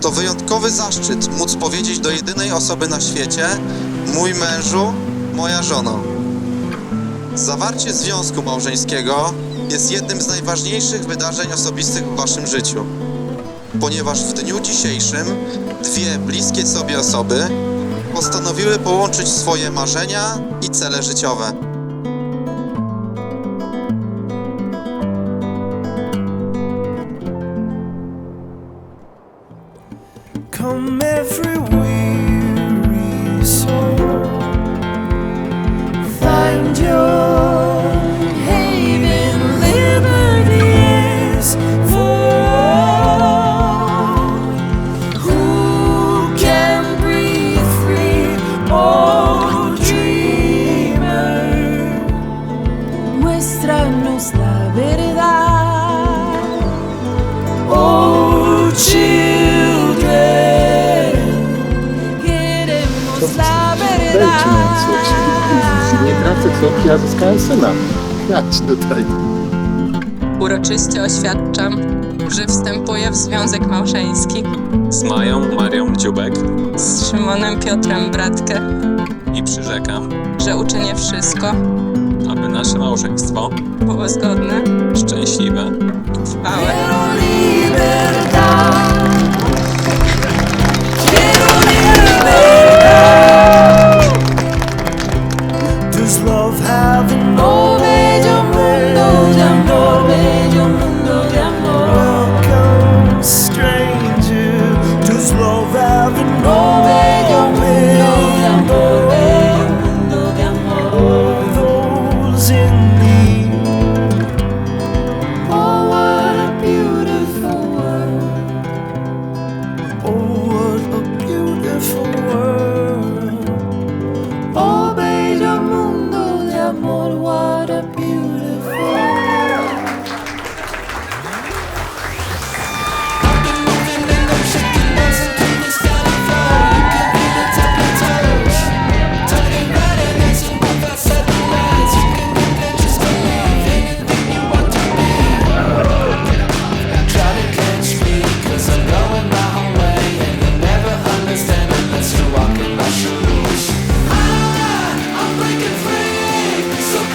To wyjątkowy zaszczyt móc powiedzieć do jedynej osoby na świecie: Mój mężu, moja żono. Zawarcie związku małżeńskiego jest jednym z najważniejszych wydarzeń osobistych w waszym życiu, ponieważ w dniu dzisiejszym dwie bliskie sobie osoby postanowiły połączyć swoje marzenia i cele życiowe. home every Nie tracę co, ja zyskałem syna. Jadź tutaj. Uroczyście oświadczam, że wstępuję w związek małżeński z Mają Marią Dziubek z Szymonem Piotrem Bratkę, i przyrzekam, że uczynię wszystko, aby nasze małżeństwo było zgodne szczęśliwe i trwałe. is love an no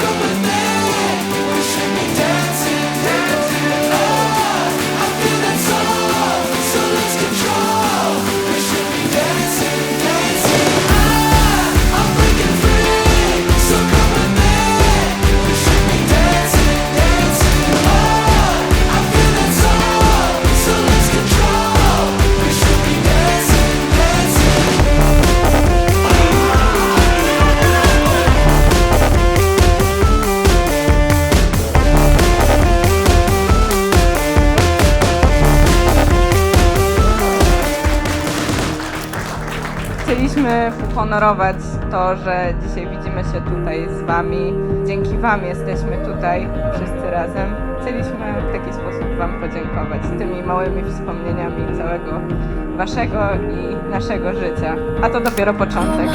come on. Chcieliśmy uhonorować to, że dzisiaj widzimy się tutaj z Wami. Dzięki Wam jesteśmy tutaj wszyscy razem. Chcieliśmy w taki sposób Wam podziękować tymi małymi wspomnieniami całego Waszego i naszego życia. A to dopiero początek.